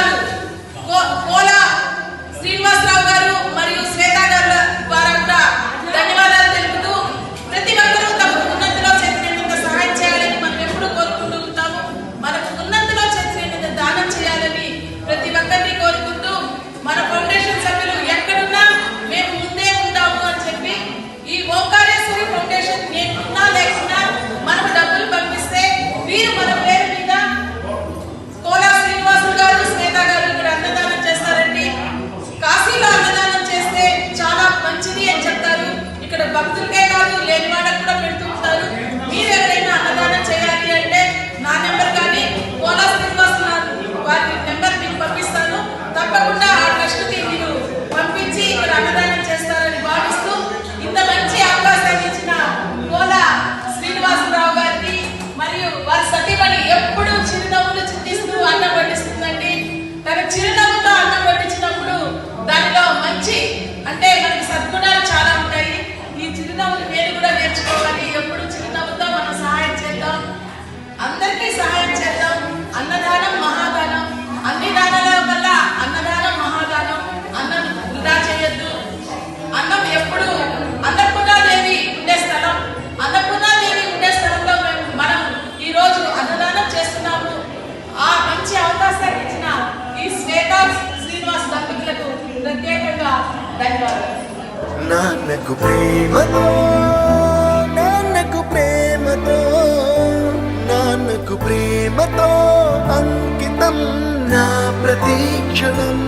శ్రీనివాసరావు కోలా గారు మరియు శ్వేత నాన్నకు ప్రేమతో నాన్నకు ప్రేమతో నాన్నకు ప్రేమతో అంకితం నా ప్రతీక్షణం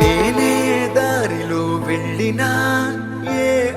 నేనే దారిలో వెళ్ళినా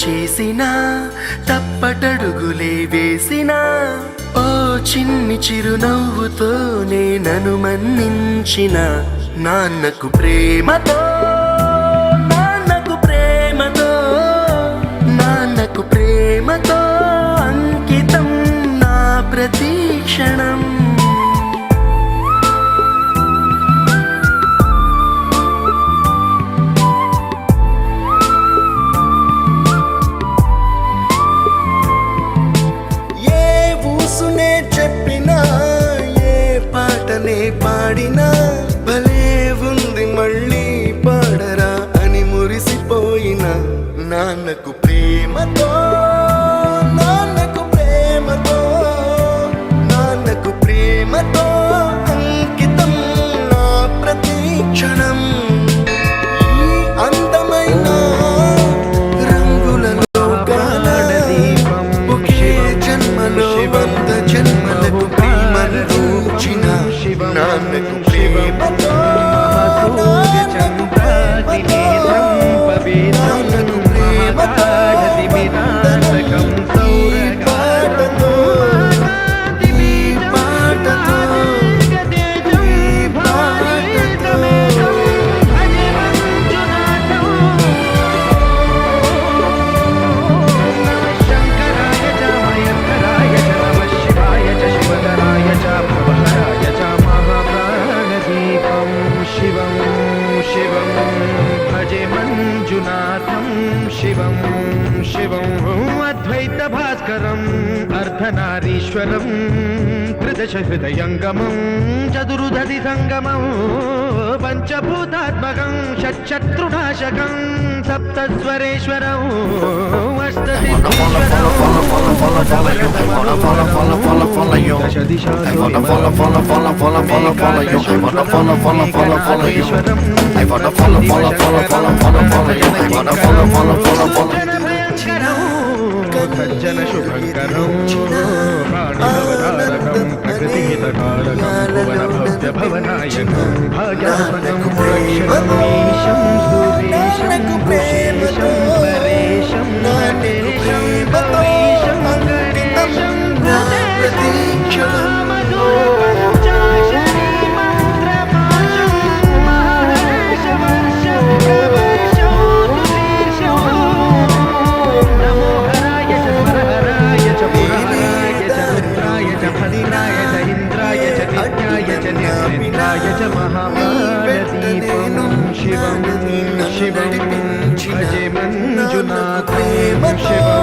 చేసినా తప్పటడుగులే వేసినా ఓ చిన్ని చిరునవ్వుతోనే నన్ను మన్నించిన నాన్నకు ప్రేమతో పాటనే పాడినా అర్ధనారీశ్వరం త్రిదశ హృదయంగమం చతురుదధి సంగమం పంచభూతాత్మకం షట్శత్రునాశకం సప్తస్వరేశ్వరం జన భగవనకు ప్రేమ నాకు ప్రేమతో నాకు ప్రేమతో అంకితం నా ప్రతీక్షణం Hare Raya గణేశం ప్రతీక్షణం మహాప్రాణదీపం శివం శివం భజే మంజునాథం శివం